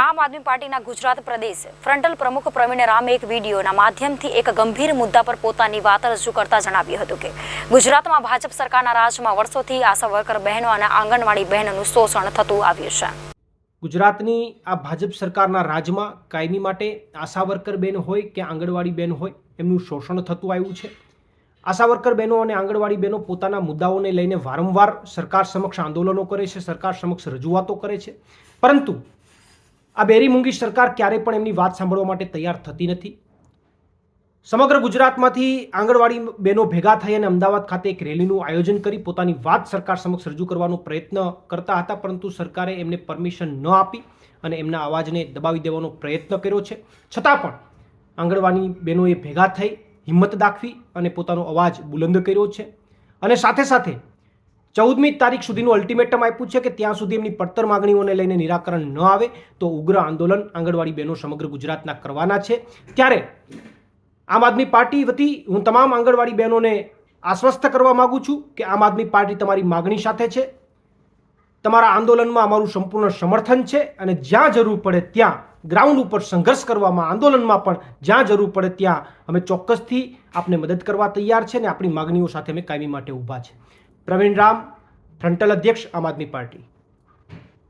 આમ આદમી પાર્ટીના ગુજરાત પ્રદેશ ફ્રન્ટલ પ્રમુખ પ્રવીણ રામે એક વિડીયોના માધ્યમથી એક ગંભીર મુદ્દા પર પોતાની વાત રજૂ કરતા જણાવ્યું હતું કે ગુજરાતમાં ભાજપ સરકારના રાજમાં વર્ષોથી આશા વર્કર બહેનો અને આંગણવાડી બહેનોનું શોષણ થતું આવ્યું છે. ગુજરાતની આ ભાજપ સરકારના રાજમાં કાયમી માટે આશા વર્કર બહેન હોય કે આંગણવાડી બહેન હોય, એમનું શોષણ થતું આવ્યું છે. આશા વર્કર બહેનો અને આંગણવાડી બહેનો પોતાના મુદ્દાઓને લઈને વારંવાર સરકાર સમક્ષ આંદોલનો કરે છે, સરકાર સમક્ષ રજૂઆતો કરે છે. પરંતુ આ બેરી મૂંગી સરકાર ક્યારે પણ એમની વાત સાંભળવા માટે તૈયાર થતી નથી. સમગ્ર ગુજરાતમાંથી આંગણવાડી બહેનો ભેગા થઈ અને અમદાવાદ ખાતે એક રેલીનું આયોજન કરી પોતાની વાત સરકાર સમક્ષ રજૂ કરવાનો પ્રયત્ન કરતા હતા, પરંતુ સરકારે એમને પરમિશન ન આપી અને એમના અવાજને દબાવી દેવાનો પ્રયત્ન કર્યો છે. છતાં પણ આંગણવાડી બહેનોએ ભેગા થઈ હિંમત દાખવી અને પોતાનો અવાજ બુલંદ કર્યો છે. અને સાથે સાથે ચૌદમી તારીખ સુધીનું અલ્ટિમેટમ આપ્યું છે કે ત્યાં સુધી એમની પડતર માગણીઓને લઈને નિરાકરણ ન આવે તો ઉગ્ર આંદોલન આંગણવાડી બહેનો સમગ્ર ગુજરાતના કરવાના છે. ત્યારે આમ આદમી પાર્ટી વતી હું તમામ આંગણવાડી બહેનોને આશ્વસ્ત કરવા માગું છું કે આમ આદમી પાર્ટી તમારી માગણી સાથે છે. તમારા આંદોલનમાં અમારું સંપૂર્ણ સમર્થન છે અને જ્યાં જરૂર પડે ત્યાં ગ્રાઉન્ડ ઉપર સંઘર્ષ કરવામાં, આંદોલનમાં પણ જ્યાં જરૂર પડે ત્યાં અમે ચોક્કસથી આપને મદદ કરવા તૈયાર છે અને આપણી માગણીઓ સાથે અમે કાયમી માટે ઊભા છે. પ્રવીણ રામ ફ્રન્ટલ અધ્યક્ષ આમ આદમી પાર્ટી.